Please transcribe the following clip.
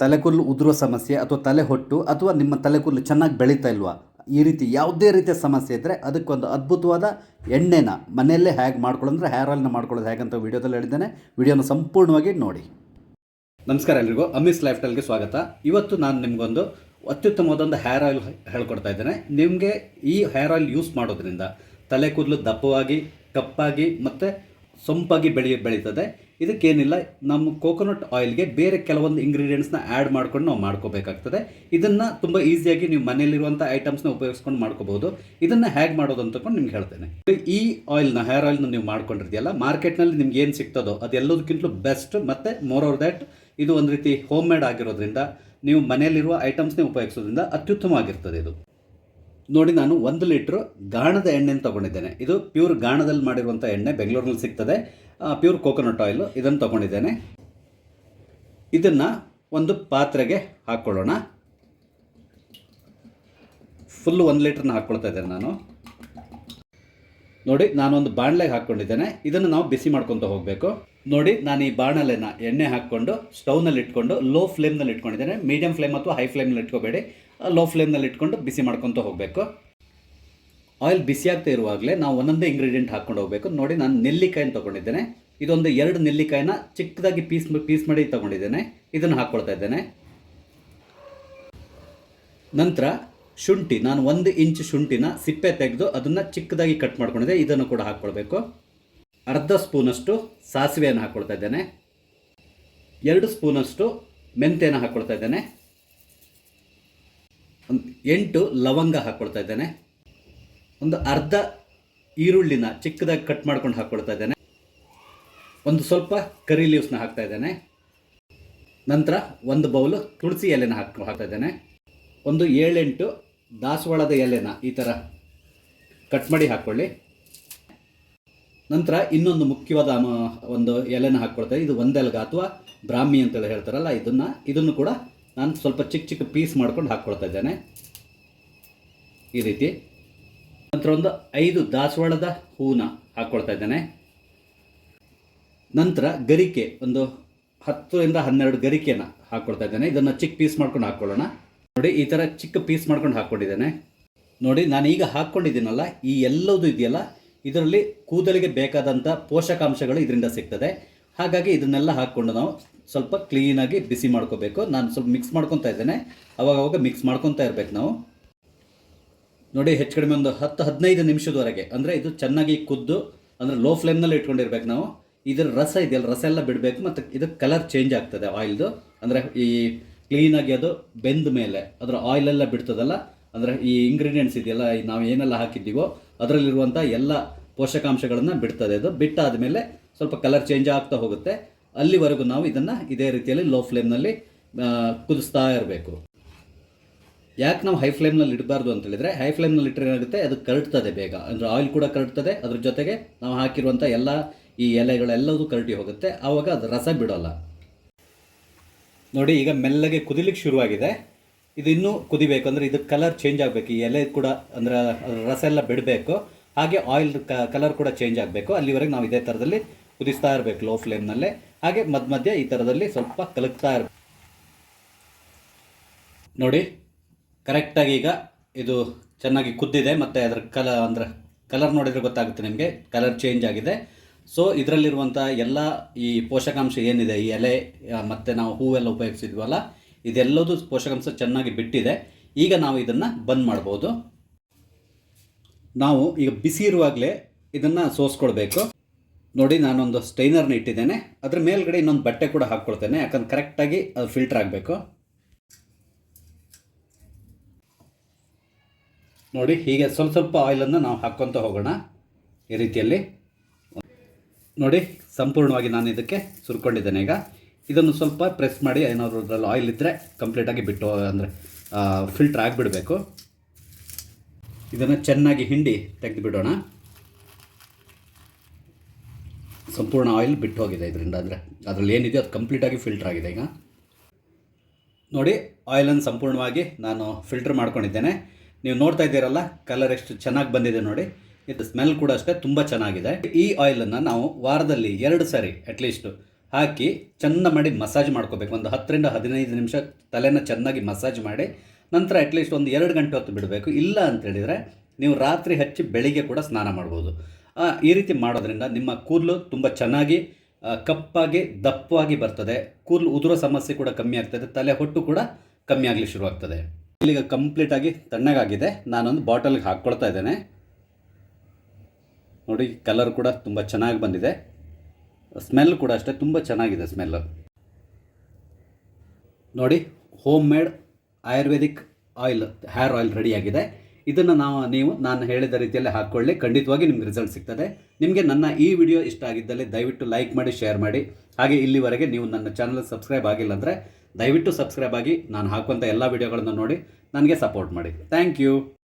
ತಲೆಕೂದಲು ಉದುರುವ ಸಮಸ್ಯೆ ಅಥವಾ ತಲೆ ಹೊಟ್ಟು ಅಥವಾ ನಿಮ್ಮ ತಲೆಕೂದಲು ಚೆನ್ನಾಗಿ ಬೆಳೀತಾ ಇಲ್ವಾ? ಈ ರೀತಿ ಯಾವುದೇ ರೀತಿಯ ಸಮಸ್ಯೆ ಇದ್ದರೆ ಅದಕ್ಕೊಂದು ಅದ್ಭುತವಾದ ಎಣ್ಣೆನ ಮನೆಯಲ್ಲೇ ಹೇಗೆ ಮಾಡ್ಕೊಳ್ಳೋಂದ್ರೆ ಹೇರ್ ಆಯಿಲ್ನ ಮಾಡ್ಕೊಳ್ಳೋದು ಹೇಗಂತ ವಿಡಿಯೋದಲ್ಲಿ ಹೇಳಿದ್ದೇನೆ. ವಿಡಿಯೋನ ಸಂಪೂರ್ಣವಾಗಿ ನೋಡಿ. ನಮಸ್ಕಾರ ಎಲ್ರಿಗೂ. ಅಮಿಸ್ ಲೈಫ್ ಸ್ಟೈಲ್ಗೆ ಸ್ವಾಗತ. ಇವತ್ತು ನಾನು ನಿಮಗೊಂದು ಅತ್ಯುತ್ತಮವಾದೊಂದು ಹೇರ್ ಆಯಿಲ್ ಹೇಳ್ಕೊಡ್ತಾ ಇದ್ದೇನೆ. ನಿಮಗೆ ಈ ಹೇರ್ ಆಯಿಲ್ ಯೂಸ್ ಮಾಡೋದ್ರಿಂದ ತಲೆ ಕೂದಲು ದಪ್ಪವಾಗಿ, ಕಪ್ಪಾಗಿ ಮತ್ತು ಸೊಂಪಾಗಿ ಬೆಳೆಯ ಬೆಳೀತದೆ. ಇದಕ್ಕೇನಿಲ್ಲ, ನಮ್ಮ ಕೋಕೋನಟ್ ಆಯಿಲ್ಗೆ ಬೇರೆ ಕೆಲವೊಂದು ಇಂಗ್ರೀಡಿಯೆಂಟ್ಸ್ನ ಆ್ಯಡ್ ಮಾಡ್ಕೊಂಡು ನಾವು ಮಾಡ್ಕೋಬೇಕಾಗ್ತದೆ. ಇದನ್ನು ತುಂಬ ಈಸಿಯಾಗಿ ನೀವು ಮನೆಯಲ್ಲಿರುವಂಥ ಐಟಮ್ಸ್ನ ಉಪಯೋಗಿಸ್ಕೊಂಡು ಮಾಡ್ಕೋಬಹುದು. ಇದನ್ನು ಹೇಗೆ ಮಾಡೋದು ಅಂತಕೊಂಡು ನಿಮ್ಗೆ ಹೇಳ್ತೇನೆ. ಈ ಆಯಿಲ್ನ ಹೇರ್ ಆಯಿಲ್ನ ನೀವು ಮಾಡ್ಕೊಂಡಿರ್ತೀಯಲ್ಲ ಮಾರ್ಕೆಟ್ನಲ್ಲಿ ನಿಮ್ಗೆ ಏನು ಸಿಗ್ತದೋ ಅದೆಲ್ಲದಕ್ಕಿಂತಲೂ ಬೆಸ್ಟ್ ಮತ್ತು ಮೋರ್ ಓವರ್ ದ್ಯಾಟ್ ಇದು ಒಂದು ರೀತಿ ಹೋಮ್ ಮೇಡ್ ಆಗಿರೋದ್ರಿಂದ, ನೀವು ಮನೆಯಲ್ಲಿರುವ ಐಟಮ್ಸ್ನೇ ಉಪಯೋಗಿಸೋದ್ರಿಂದ ಅತ್ಯುತ್ತಮವಾಗಿರ್ತದೆ ಇದು. ನೋಡಿ ನಾನು ಒಂದು ಲೀಟ್ರು ಗಾಣದ ಎಣ್ಣೆನ ತೊಗೊಂಡಿದ್ದೇನೆ. ಇದು ಪ್ಯೂರ್ ಗಾಣದಲ್ಲಿ ಮಾಡಿರುವಂಥ ಎಣ್ಣೆ ಬೆಂಗಳೂರಿನಲ್ಲಿ ಸಿಗ್ತದೆ. ಪ್ಯೂರ್ ಕೋಕೋನಟ್ ಆಯಿಲ್ ಇದನ್ನು ತೊಗೊಂಡಿದ್ದೇನೆ. ಇದನ್ನು ಒಂದು ಪಾತ್ರೆಗೆ ಹಾಕ್ಕೊಳ್ಳೋಣ ಫುಲ್ಲು ಒಂದು ಲೀಟ್ರನ್ನ ಹಾಕ್ಕೊಳ್ತಾ ಇದ್ದೇನೆ ನಾನು. ನೋಡಿ, ನಾನೊಂದು ಬಾಣಲೆಗೆ ಹಾಕ್ಕೊಂಡಿದ್ದೇನೆ ಇದನ್ನು ನಾವು ಬಿಸಿ ಮಾಡ್ಕೊತ ಹೋಗಬೇಕು. ನೋಡಿ, ನಾನು ಈ ಬಾಣಲೆನ ಎಣ್ಣೆ ಹಾಕ್ಕೊಂಡು ಸ್ಟೌನಲ್ಲಿ ಇಟ್ಕೊಂಡು, ಲೋ ಫ್ಲೇಮ್ನಲ್ಲಿ ಇಟ್ಕೊಂಡಿದ್ದೇನೆ. ಮೀಡಿಯಂ ಫ್ಲೇಮ್ ಅಥವಾ ಹೈ ಫ್ಲೇಮ್ನಲ್ಲಿ ಇಟ್ಕೋಬೇಡಿ. ಲೋ ಫ್ಲೇಮ್ನಲ್ಲಿ ಇಟ್ಕೊಂಡು ಬಿಸಿ ಮಾಡ್ಕೊತ ಹೋಗಬೇಕು. ಆಯಿಲ್ ಬಿಸಿ ಆಗ್ತಾ ಇರುವಾಗಲೇ ನಾವು ಒಂದೊಂದೇ ಇಂಗ್ರೀಡಿಯೆಂಟ್ ಹಾಕ್ಕೊಂಡು ಹೋಗಬೇಕು. ನೋಡಿ, ನಾನು ನೆಲ್ಲಿಕಾಯಿನ ತೊಗೊಂಡಿದ್ದೇನೆ. ಇದೊಂದು ಎರಡು ನೆಲ್ಲಿಕಾಯಿನ ಚಿಕ್ಕದಾಗಿ ಪೀಸ್ ಪೀಸ್ ಮಾಡಿ ತೊಗೊಂಡಿದ್ದೇನೆ. ಇದನ್ನು ಹಾಕ್ಕೊಳ್ತಾ ಇದ್ದೇನೆ. ನಂತರ ಶುಂಠಿ, ನಾನು ಒಂದು ಇಂಚ್ ಶುಂಠಿನ ಸಿಪ್ಪೆ ತೆಗೆದು ಅದನ್ನು ಚಿಕ್ಕದಾಗಿ ಕಟ್ ಮಾಡ್ಕೊಂಡಿದ್ದೆ. ಇದನ್ನು ಕೂಡ ಹಾಕ್ಕೊಳ್ಬೇಕು ಅರ್ಧ ಸ್ಪೂನಷ್ಟು ಸಾಸಿವೆಯನ್ನು ಹಾಕ್ಕೊಳ್ತಾ ಇದ್ದೇನೆ. ಎರಡು ಸ್ಪೂನಷ್ಟು ಮೆಂತೆಯನ್ನು ಹಾಕ್ಕೊಳ್ತಾ ಇದ್ದೇನೆ. ಒಂದು ಎಂಟು ಲವಂಗ ಹಾಕ್ಕೊಳ್ತಾ ಇದ್ದೇನೆ. ಒಂದು ಅರ್ಧ ಈರುಳ್ಳಿನ ಚಿಕ್ಕದಾಗಿ ಕಟ್ ಮಾಡ್ಕೊಂಡು ಹಾಕ್ಕೊಳ್ತಾ ಇದ್ದೇನೆ. ಒಂದು ಸ್ವಲ್ಪ ಕರಿ ಲೀವ್ಸ್ನ ಹಾಕ್ತಾ ಇದ್ದೇನೆ. ನಂತರ ಒಂದು ಬೌಲು ತುಳಸಿ ಎಲೆನ ಹಾಕ್ ಹಾಕ್ತಾ ಇದ್ದೇನೆ. ಒಂದು ಏಳೆಂಟು ದಾಸವಾಳದ ಎಲೆನ ಈ ಥರ ಕಟ್ ಮಾಡಿ ಹಾಕ್ಕೊಳ್ಳಿ ನಂತರ ಇನ್ನೊಂದು ಮುಖ್ಯವಾದ ಒಂದು ಎಲೆನ ಹಾಕ್ಕೊಳ್ತಾ ಇದು ಒಂದೆಲ್ಗ ಅಥವಾ ಬ್ರಾಹ್ಮಿ ಅಂತೇಳಿ ಹೇಳ್ತಾರಲ್ಲ, ಇದನ್ನು ಇದನ್ನು ಕೂಡ ನಾನು ಸ್ವಲ್ಪ ಚಿಕ್ಕ ಚಿಕ್ಕ ಪೀಸ್ ಮಾಡ್ಕೊಂಡು ಹಾಕ್ಕೊಳ್ತಾ ಇದ್ದೇನೆ. ಈ ರೀತಿ. ನಂತರ ಒಂದು ಐದು ದಾಸವಾಳದ ಹೂವನ್ನ ಹಾಕ್ಕೊಳ್ತಾ ಇದ್ದೇನೆ. ನಂತರ ಗರಿಕೆ, ಒಂದು ಹತ್ತರಿಂದ ಹನ್ನೆರಡು ಗರಿಕೆಯನ್ನು ಹಾಕ್ಕೊಳ್ತಾ ಇದ್ದೇನೆ. ಇದನ್ನು ಚಿಕ್ಕ ಪೀಸ್ ಮಾಡ್ಕೊಂಡು ಹಾಕ್ಕೊಳ್ಳೋಣ. ನೋಡಿ, ಈ ಥರ ಚಿಕ್ಕ ಪೀಸ್ ಮಾಡ್ಕೊಂಡು ಹಾಕ್ಕೊಂಡಿದ್ದೇನೆ. ನೋಡಿ, ನಾನು ಈಗ ಹಾಕ್ಕೊಂಡಿದ್ದೀನಲ್ಲ, ಈ ಎಲ್ಲದೂ ಇದೆಯಲ್ಲ, ಇದರಲ್ಲಿ ಕೂದಲಿಗೆ ಬೇಕಾದಂಥ ಪೋಷಕಾಂಶಗಳು ಇದರಿಂದ ಸಿಗ್ತದೆ. ಹಾಗಾಗಿ ಇದನ್ನೆಲ್ಲ ಹಾಕ್ಕೊಂಡು ನಾವು ಸ್ವಲ್ಪ ಕ್ಲೀನಾಗಿ ಬಿಸಿ ಮಾಡ್ಕೋಬೇಕು. ನಾನು ಸ್ವಲ್ಪ ಮಿಕ್ಸ್ ಮಾಡ್ಕೊತಾ ಇದ್ದೇನೆ. ಅವಾಗ ಅವಾಗ ಮಿಕ್ಸ್ ಮಾಡ್ಕೊತಾ ಇರಬೇಕು ನಾವು. ನೋಡಿ, ಹೆಚ್ಚು ಕಡಿಮೆ ಒಂದು ಹತ್ತು, ಹದಿನೈದು ನಿಮಿಷದವರೆಗೆ, ಅಂದರೆ ಇದು ಚೆನ್ನಾಗಿ ಕುದ್ದು, ಅಂದರೆ ಲೋ ಫ್ಲೇಮ್ನಲ್ಲಿ ಇಟ್ಕೊಂಡಿರ್ಬೇಕು ನಾವು. ಇದರ ರಸ ಇದೆಯಲ್ಲ, ರಸ ಎಲ್ಲ ಬಿಡಬೇಕು, ಮತ್ತು ಇದು ಕಲರ್ ಚೇಂಜ್ ಆಗ್ತದೆ ಆಯಿಲ್ದು ಅಂದರೆ ಈ ಕ್ಲೀನಾಗಿ ಅದು ಬೆಂದ ಮೇಲೆ, ಅದರ ಆಯಿಲೆಲ್ಲ ಬಿಡ್ತದಲ್ಲ, ಅಂದರೆ ಈ ಇಂಗ್ರೀಡಿಯೆಂಟ್ಸ್ ಇದೆಯಲ್ಲ ನಾವು ಏನೆಲ್ಲ ಹಾಕಿದ್ದೀವೋ ಅದರಲ್ಲಿರುವಂಥ ಎಲ್ಲ ಪೋಷಕಾಂಶಗಳನ್ನು ಬಿಡ್ತದೆ ಅದು. ಬಿಟ್ಟಾದ ಮೇಲೆ ಸ್ವಲ್ಪ ಕಲರ್ ಚೇಂಜ್ ಆಗ್ತಾ ಹೋಗುತ್ತೆ. ಅಲ್ಲಿವರೆಗೂ ನಾವು ಇದನ್ನು ಇದೇ ರೀತಿಯಲ್ಲಿ ಲೋ ಫ್ಲೇಮ್ನಲ್ಲಿ ಕುದಿಸ್ತಾ ಇರಬೇಕು. ಯಾಕೆ ನಾವು ಹೈ ಫ್ಲೇಮ್ನಲ್ಲಿ ಇಡಬಾರ್ದು ಅಂತ ಹೇಳಿದ್ರೆ ಹೈ ಫ್ಲೇಮ್ನಲ್ಲಿ ಇಟ್ಟರೆ ಏನಾಗುತ್ತೆ, ಅದು ಕರಡ್ತದೆ ಬೇಗ. ಅಂದರೆ ಆಯಿಲ್ ಕೂಡ ಕರಡ್ತದೆ, ಅದ್ರ ಜೊತೆಗೆ ನಾವು ಹಾಕಿರುವಂಥ ಎಲ್ಲ ಈ ಎಲೆಗಳೆಲ್ಲವೂ ಕರಟಿ ಹೋಗುತ್ತೆ, ಆವಾಗ ಅದು ರಸ ಬಿಡೋಲ್ಲ. ನೋಡಿ, ಈಗ ಮೆಲ್ಲಗೆ ಕುದಿಲಿಕ್ಕೆ ಶುರುವಾಗಿದೆ. ಇದು ಇನ್ನೂ ಕುದಿಬೇಕು, ಅಂದರೆ ಇದು ಕಲರ್ ಚೇಂಜ್ ಆಗಬೇಕು. ಈ ಎಲೆ ಕೂಡ, ಅಂದರೆ ಅದ್ರ ರಸ ಎಲ್ಲ ಬಿಡಬೇಕು. ಹಾಗೆ ಆಯಿಲ್ ಕಲರ್ ಕೂಡ ಚೇಂಜ್ ಆಗಬೇಕು. ಅಲ್ಲಿವರೆಗೆ ನಾವು ಇದೇ ಥರದಲ್ಲಿ ಕುದಿಸ್ತಾ ಇರಬೇಕು ಲೋ ಫ್ಲೇಮ್ನಲ್ಲೇ ಹಾಗೆ ಮಧ್ಯ ಮಧ್ಯ ಈ ಥರದಲ್ಲಿ ಸ್ವಲ್ಪ ಕಲಕ್ತಾ ಇರಬೇಕು ನೋಡಿ ಕರೆಕ್ಟಾಗಿ ಈಗ ಇದು ಚೆನ್ನಾಗಿ ಕುದ್ದಿದೆ, ಮತ್ತು ಅದರ ಕಲ ಅಂದರೆ ಕಲರ್ ನೋಡಿದರೆ ಗೊತ್ತಾಗುತ್ತೆ ನಿಮಗೆ ಕಲರ್ ಚೇಂಜ್ ಆಗಿದೆ. ಸೊ ಇದರಲ್ಲಿರುವಂಥ ಎಲ್ಲ ಈ ಪೋಷಕಾಂಶ ಏನಿದೆ, ಈ ಎಲೆ ಮತ್ತು ನಾವು ಹೂವೆಲ್ಲ ಉಪಯೋಗಿಸಿದ್ವಲ್ಲ, ಇದೆಲ್ಲದೂ ಪೋಷಕಾಂಶ ಚೆನ್ನಾಗಿ ಬಿಟ್ಟಿದೆ. ಈಗ ನಾವು ಇದನ್ನು ಬಂದ್ ಮಾಡ್ಬೋದು. ನಾವು ಈಗ ಬಿಸಿ ಇರುವಾಗಲೇ ಇದನ್ನು ಸೋಸ್ಕೊಳ್ಬೇಕು ನೋಡಿ ನಾನೊಂದು ಸ್ಟೈನರ್ನ ಇಟ್ಟಿದ್ದೇನೆ. ಅದ್ರ ಮೇಲ್ಗಡೆ ಇನ್ನೊಂದು ಬಟ್ಟೆ ಕೂಡ ಹಾಕ್ಕೊಳ್ತೇನೆ. ಯಾಕಂದ್ರೆ ಕರೆಕ್ಟಾಗಿ ಅದು ಫಿಲ್ಟರ್ ಆಗಬೇಕು. ನೋಡಿ, ಹೀಗೆ ಸ್ವಲ್ಪ ಸ್ವಲ್ಪ ಆಯಿಲನ್ನು ನಾವು ಹಾಕ್ಕೊತ ಹೋಗೋಣ ಈ ರೀತಿಯಲ್ಲಿ. ನೋಡಿ, ಸಂಪೂರ್ಣವಾಗಿ ನಾನು ಇದಕ್ಕೆ ಸುರ್ಕೊಂಡಿದ್ದೇನೆ ಈಗ. ಇದನ್ನು ಸ್ವಲ್ಪ ಪ್ರೆಸ್ ಮಾಡಿ, ಏನಾದರೂ ಅದರಲ್ಲಿ ಆಯಿಲ್ ಇದ್ದರೆ ಕಂಪ್ಲೀಟಾಗಿ ಬಿಟ್ಟು, ಅಂದರೆ ಫಿಲ್ಟ್ರ್ ಆಗಿಬಿಡಬೇಕು. ಇದನ್ನು ಚೆನ್ನಾಗಿ ಹಿಂಡಿ ತೆಗೆದು ಸಂಪೂರ್ಣ ಆಯಿಲ್ ಬಿಟ್ಟು ಹೋಗಿದೆ ಇದರಿಂದ. ಅಂದರೆ ಅದರಲ್ಲಿ ಏನಿದೆ ಅದು ಕಂಪ್ಲೀಟಾಗಿ ಫಿಲ್ಟರ್ ಆಗಿದೆ ಈಗ. ನೋಡಿ ಆಯಿಲನ್ನು ಸಂಪೂರ್ಣವಾಗಿ ನಾನು ಫಿಲ್ಟರ್ ಮಾಡ್ಕೊಂಡಿದ್ದೇನೆ. ನೀವು ನೋಡ್ತಾ ಇದ್ದೀರಲ್ಲ ಕಲರ್ ಎಷ್ಟು ಚೆನ್ನಾಗಿ ಬಂದಿದೆ ನೋಡಿ. ಇದು ಸ್ಮೆಲ್ ಕೂಡ ಅಷ್ಟೇ, ತುಂಬ ಚೆನ್ನಾಗಿದೆ. ಈ ಆಯಿಲನ್ನು ನಾವು ವಾರದಲ್ಲಿ ಎರಡು ಸಾರಿ ಅಟ್ಲೀಸ್ಟು ಹಾಕಿ ಚೆನ್ನ ಮಾಡಿ ಮಸಾಜ್ ಮಾಡ್ಕೋಬೇಕು. ಒಂದು ಹತ್ತರಿಂದ ಹದಿನೈದು ನಿಮಿಷ ತಲೆನ ಚೆನ್ನಾಗಿ ಮಸಾಜ್ ಮಾಡಿ, ನಂತರ ಅಟ್ಲೀಸ್ಟ್ ಒಂದು ಎರಡು ಗಂಟೆ ಹೊತ್ತು ಬಿಡಬೇಕು. ಇಲ್ಲ ಅಂತ ಹೇಳಿದರೆ, ನೀವು ರಾತ್ರಿ ಹಚ್ಚಿ ಬೆಳಿಗ್ಗೆ ಕೂಡ ಸ್ನಾನ ಮಾಡ್ಬೋದು. ಈ ರೀತಿ ಮಾಡೋದ್ರಿಂದ ನಿಮ್ಮ ಕೂದಲು ತುಂಬ ಚೆನ್ನಾಗಿ ಕಪ್ಪಾಗಿ, ದಪ್ಪವಾಗಿ ಬರ್ತದೆ. ಕೂದಲು ಉದುರೋ ಸಮಸ್ಯೆ ಕೂಡ ಕಮ್ಮಿ ಆಗ್ತದೆ. ತಲೆ ಹೊಟ್ಟು ಕೂಡ ಕಮ್ಮಿ ಆಗಲಿ ಶುರುವಾಗ್ತದೆ. ಇಲ್ಲಿಗ ಕಂಪ್ಲೀಟಾಗಿ ತಣ್ಣಗಾಗಿದೆ. ನಾನೊಂದು ಬಾಟಲ್ಗೆ ಹಾಕ್ಕೊಳ್ತಾ ಇದ್ದೇನೆ. ನೋಡಿ ಕಲರ್ ಕೂಡ ತುಂಬ ಚೆನ್ನಾಗಿ ಬಂದಿದೆ. ಸ್ಮೆಲ್ ಕೂಡ ಅಷ್ಟೇ, ತುಂಬ ಚೆನ್ನಾಗಿದೆ ಸ್ಮೆಲ್ಲು ನೋಡಿ home made ayurvedic oil hair oil ರೆಡಿಯಾಗಿದೆ ಇದನ್ನು ನಾವು, ನೀವು, ನಾನು ಹೇಳಿದ ರೀತಿಯಲ್ಲಿ ಹಾಕ್ಕೊಳ್ಳಿ ಖಂಡಿತವಾಗಿ ನಿಮ್ಗೆ ರಿಸಲ್ಟ್ ಸಿಗ್ತದೆ. ನಿಮಗೆ ನನ್ನ ಈ ವಿಡಿಯೋ ಇಷ್ಟ ಆಗಿದ್ದಲ್ಲಿ ದಯವಿಟ್ಟು ಲೈಕ್ ಮಾಡಿ ಶೇರ್ ಮಾಡಿ. ಹಾಗೆ ಇಲ್ಲಿವರೆಗೆ ನೀವು ನನ್ನ ಚಾನಲ್ ಸಬ್ಸ್ಕ್ರೈಬ್ ಆಗಿಲ್ಲ ಅಂದರೆ ದಯವಿಟ್ಟು ಸಬ್ಸ್ಕ್ರೈಬ್ ಆಗಿ ನಾನು ಹಾಕುವಂಥ ಎಲ್ಲ ವಿಡಿಯೋಗಳನ್ನು ನೋಡಿ, ನನಗೆ ಸಪೋರ್ಟ್ ಮಾಡಿ. Thank you